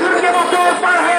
দুর্গে মতো পার